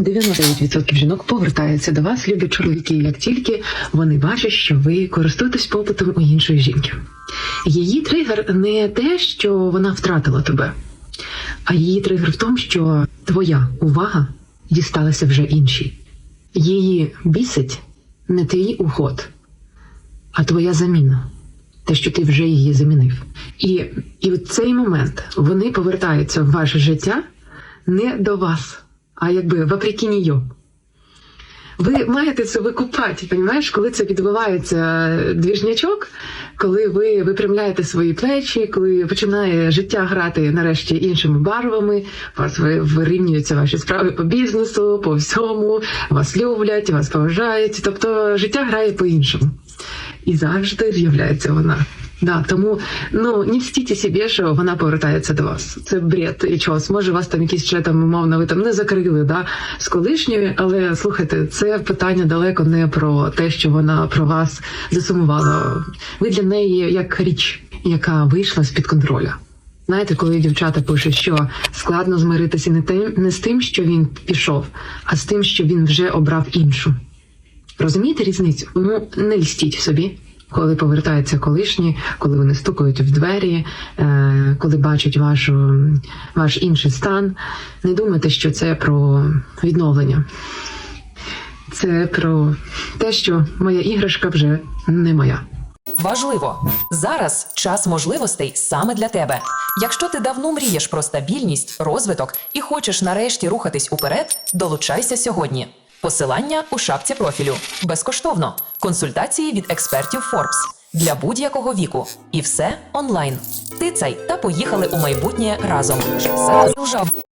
99% жінок повертаються до вас, люблять чоловіки, як тільки вони бачать, що ви користуєтесь попитом у іншої жінки. Її тригер не те, що вона втратила тебе, а її тригер в тому, що твоя увага дісталася вже іншій. Її бісить не твій уход, а твоя заміна. Те, що ти вже її замінив. І, і в цей момент вони повертаються в ваше життя не до вас, а якби вопреки нее. Ви маєте це викупати, розумієш, коли це відбувається двіжнячок, коли ви випрямляєте свої плечі, коли починає життя грати нарешті іншими барвами, вас вирівнюються ваші справи по бізнесу, по всьому, вас люблять, вас поважають. Тобто життя грає по-іншому. І завжди з'являється вона. Да, тому ну не мстіть собі, що вона повертається до вас. Це бред і час. Може, вас там якісь ще там умовно ви там не закрили да, з колишньою, але слухайте, це питання далеко не про те, що вона про вас засумувала. Ви для неї як річ, яка вийшла з під контроля. Знаєте, коли дівчата пишуть, що складно змиритися не тим, не з тим, що він пішов, а з тим, що він вже обрав іншу. Розумієте різницю? Ну не льстіть собі, коли повертаються колишні, коли вони стукають в двері, е, коли бачать вашу, ваш інший стан. Не думайте, що це про відновлення. Це про те, що моя іграшка вже не моя. Важливо зараз час можливостей саме для тебе. Якщо ти давно мрієш про стабільність, розвиток і хочеш нарешті рухатись уперед, долучайся сьогодні. Посилання у шапці профілю безкоштовно. Консультації від експертів Forbes для будь-якого віку. І все онлайн. Тицай та поїхали у майбутнє разом.